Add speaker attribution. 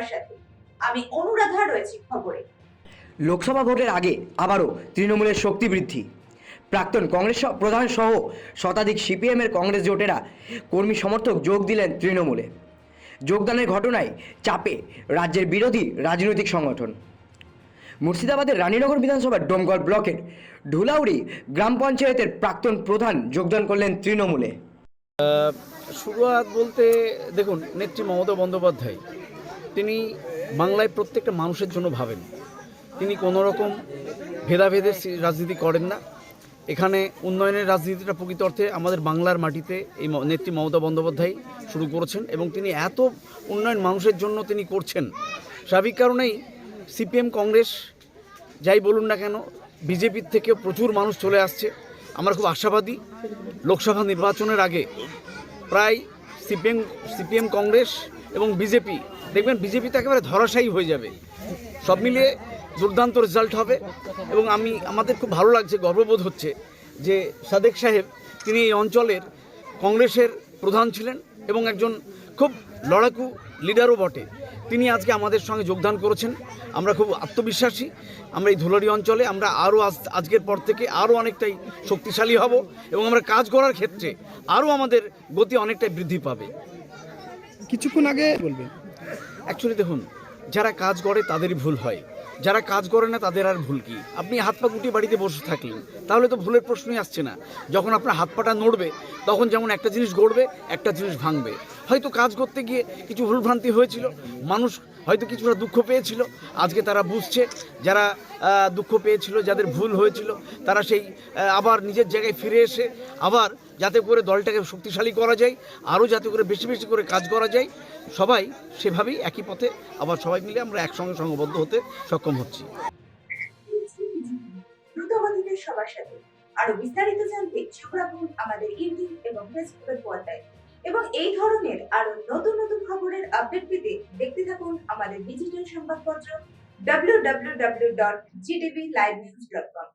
Speaker 1: সবার সাথে। আমি অনুরাধা রয়েছি খবরে।
Speaker 2: লোকসভা ভোটের আগে আবারও তৃণমূলের শক্তি বৃদ্ধি। প্রাক্তন কংগ্রেস প্রধান সহ শতাধিক সিপিএমের কংগ্রেস জোটেরা কর্মী সমর্থক যোগ দিলেন তৃণমূলে। যোগদানের ঘটনায় চাপে রাজ্যের বিরোধী রাজনৈতিক সংগঠন। মুর্শিদাবাদের রানীনগর বিধানসভার ডোমগড় ব্লকের ঢুলাউড়ি গ্রাম পঞ্চায়েতের প্রাক্তন প্রধান যোগদান করলেন তৃণমূলে।
Speaker 3: শুরুয়াত বলতে দেখুন নেত্রী মমতা বন্দ্যোপাধ্যায়। তিনি বাংলায় প্রত্যেকটা মানুষের জন্য ভাবেন। তিনি কোনো রকম ভেদাভেদের রাজনীতি করেন না। এখানে উন্নয়নের রাজনীতিটা প্রকৃত অর্থে আমাদের বাংলার মাটিতে এই নেত্রী মমতা বন্দ্যোপাধ্যায় শুরু করেছেন এবং তিনি এত উন্নয়ন মানুষের জন্য তিনি করছেন। স্বাভাবিক কারণেই সিপিএম কংগ্রেস যাই বলুন না কেন, বিজেপির থেকেও প্রচুর মানুষ চলে আসছে। আমরা খুব আশাবাদী লোকসভা নির্বাচনের আগে প্রায় সিপিএম সিপিএম কংগ্রেস এবং বিজেপি দেখবেন বিজেপি তো একেবারে ধরাশায়ী হয়ে যাবে। সব মিলিয়ে দুর্দান্ত রেজাল্ট হবে এবং আমি, আমাদের খুব ভালো লাগছে, গর্ববোধ হচ্ছে যে সাদেক সাহেব, তিনি এই অঞ্চলের কংগ্রেসের প্রধান ছিলেন এবং একজন খুব লড়াকু লিডারও বটে। তিনি আজকে আমাদের সঙ্গে যোগদান করেছেন। আমরা খুব আত্মবিশ্বাসী। আমরা এই ধুলারি অঞ্চলে আমরা আরও আজ, আজকের পর থেকে আরও অনেকটাই শক্তিশালী হব এবং আমরা কাজ করার ক্ষেত্রে আরও আমাদের গতি অনেকটাই বৃদ্ধি পাবে।
Speaker 4: কিছুক্ষণ আগে বলবেন।
Speaker 3: অ্যাকচুয়ালি দেখুন, যারা কাজ করে, তাদেরই ভুল হয়। যারা কাজ করে না, তাদের আর ভুল কি? আপনি হাত পা গুটি বাড়িতে বসে থাকলেন, তাহলে তো ভুলের প্রশ্নই আসছে না। যখন আপনার হাত পাটা নড়বে, তখন যেমন একটা জিনিস গড়বে, একটা জিনিস ভাঙবে। হয়তো কাজ করতে গিয়ে কিছু ভুলভ্রান্তি হয়েছিল, মানুষ হয়তো কিছুটা দুঃখ পেয়েছিল। আজকে তারা বুঝছে, যারা দুঃখ পেয়েছিল, যাদের ভুল হয়েছিল, তারা সেই আবার নিজের জায়গায় ফিরে এসে আবার যাতে করে দলটাকে শক্তিশালী করা যায়, আরও যাতে করে বেশি বেশি করে কাজ করা যায়, সবাই সেভাবেই একই পথে আবার সবাই মিলে আমরা একসঙ্গে সংঘবদ্ধ হতে সক্ষম হচ্ছি।
Speaker 1: সবার সাথে আরও বিস্তারিত জানতে চোখ রাখুন আমাদের ইউটিউব এবং ফেসবুকের পর্দায়। এই ধরনের আরও নতুন নতুন খবরের আপডেট পেতে দেখতে থাকুন আমাদের ডিজিটাল সংবাদপত্র www.gtblivenews.com